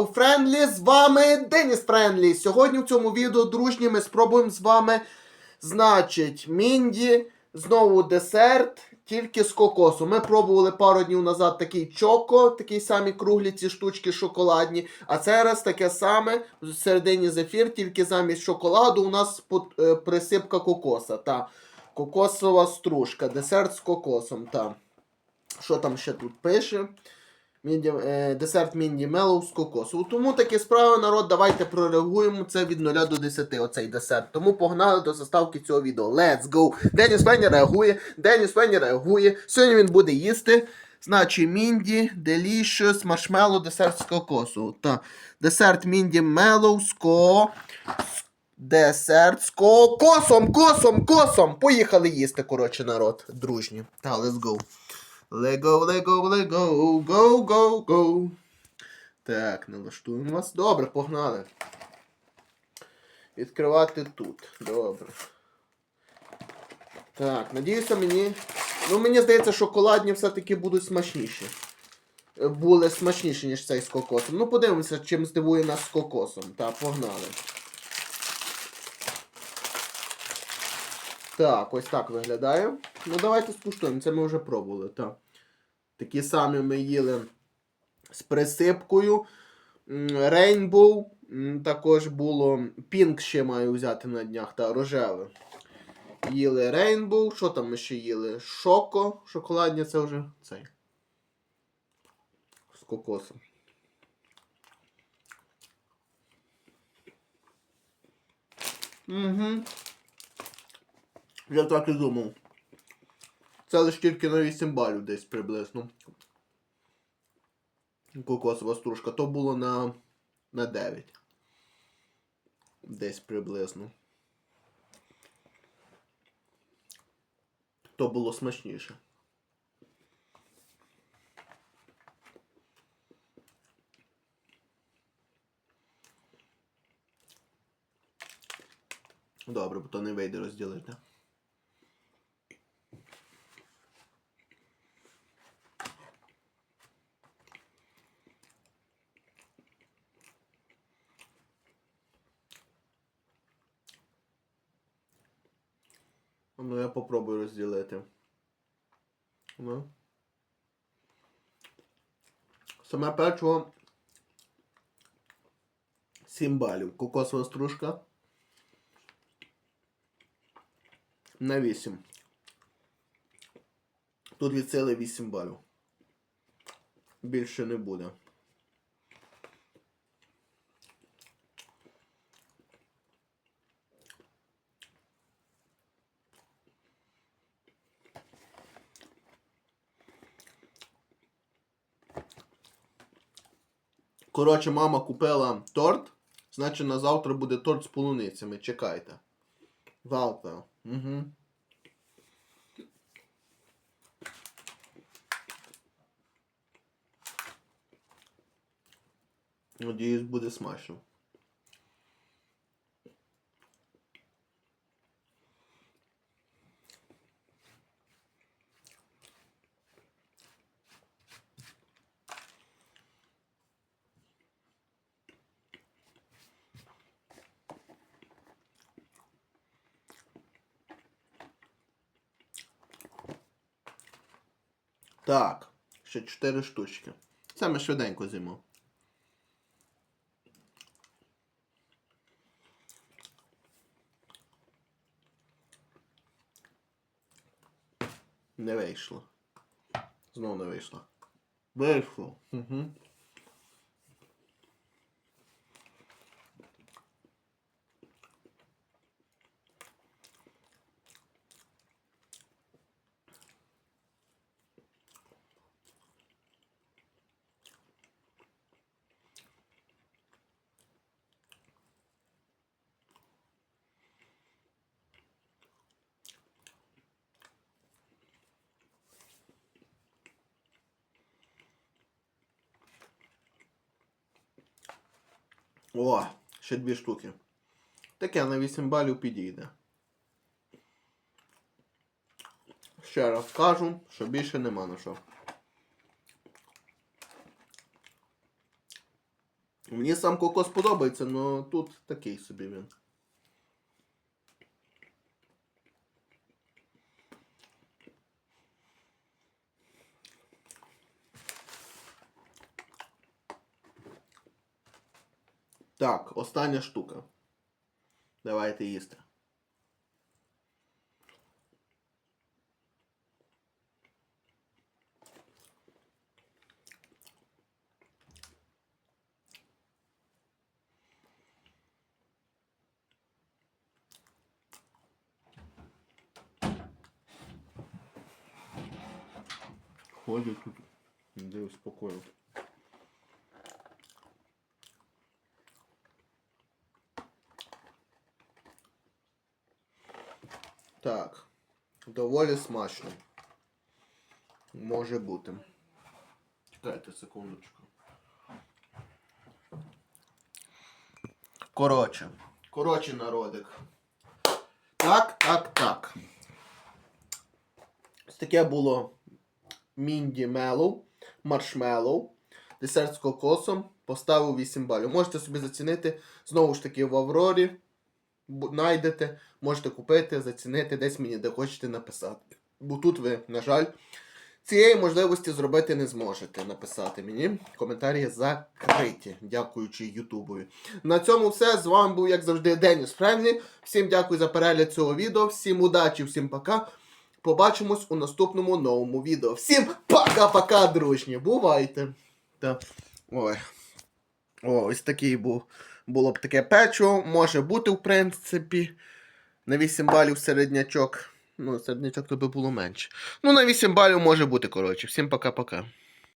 каналу Френдлі, з вами Деніс Френдлі. Сьогодні в цьому відео, дружні, ми спробуємо з вами, значить, Мінді, знову десерт, тільки з кокосу. Ми пробували пару днів назад такий чоко, такі самі круглі ці штучки шоколадні. А це раз таке саме всередині зефір, тільки замість шоколаду у нас е, присипка кокоса. Та. Кокосова стружка, десерт з кокосом. Та. Що там ще тут пише? Мінді, е, десерт Мінді Мелоу з кокосу. Тому такі справи, народ, давайте прореагуємо це від 0 до 10, оцей десерт. Тому погнали до заставки цього відео. Let's go! Деніс Фенні реагує, Деніс Фенні реагує. Сьогодні він буде їсти. Значить, Мінді, Delicious, маршмеллоу, десерт з кокосу. Та. Десерт Мінді Мелоу з ко... Десерт з кокосом, косом, косом. Поїхали їсти, коротше, народ. Дружні. Та, let's go. Лего, лего, лего, go, go, go. Так, налаштуємо вас. Добре, погнали. Відкривати тут. Добре. Так, надіюся, мені. Ну, мені здається, шоколадні все-таки будуть смачніші. Е, Були смачніші, ніж цей з кокосом. Ну, подивимося, чим здивує нас з кокосом. Так, погнали. Так, ось так виглядає. Ну, давайте скуштуємо. Це ми вже пробували. Так. Такі самі ми їли з присипкою. М, Також було. Пінк ще маю взяти на днях, та рожеве. Їли Rainbow. Що там ми ще їли? Шоко. Шоколадні це вже цей. З кокосом. Угу. Я так і думав. Це лише тільки на 8 балів десь приблизно. Кокосова стружка. То було на, на 9. Десь приблизно. То було смачніше. Добре, бо то не вийде розділити. Ну, я попробую розділити. Ну. Саме печиво 7 балів. Кокосова стружка на 8. Тут від сили 8 балів. Більше не буде. Коротше, мама купила торт. Значить, на завтра буде торт з полуницями. Чекайте. Завтра. Угу. Надіюсь, буде смачно. Так, ще 4 штучки. Це ми швиденько з'їмо. Не вийшло. Знову не вийшло. Вийшло. Угу. О, ще дві штуки. Таке на 8 балів підійде. Ще раз кажу, що більше нема на що. Мені сам кокос подобається, але тут такий собі він. Так, остання штука. Давайте їсти. Ходять тут. Де успокоїв. Так. Доволі смачно. Може бути. Чекайте секундочку. Коротше. Коротше, народик. Так, так, так. Ось таке було Мінді Мелоу, Маршмеллоу, десерт з кокосом. Поставив 8 балів. Можете собі зацінити знову ж таки в Аврорі. Бу- Найдете, можете купити, зацінити, десь мені де хочете написати. Бо тут ви, на жаль, цієї можливості зробити не зможете написати мені. Коментарі закриті, дякуючи Ютубові. На цьому все. З вами був, як завжди, Деніс Френлі. Всім дякую за перегляд цього відео. Всім удачі, всім пока. Побачимось у наступному новому відео. Всім пока-пока, дружні. Бувайте. Та. Ой. О, ось такий був. Було б таке печиво. Може бути, в принципі. На 8 балів середнячок. Ну, середнячок то би було менше. Ну, на 8 балів може бути, коротше. Всім пока-пока.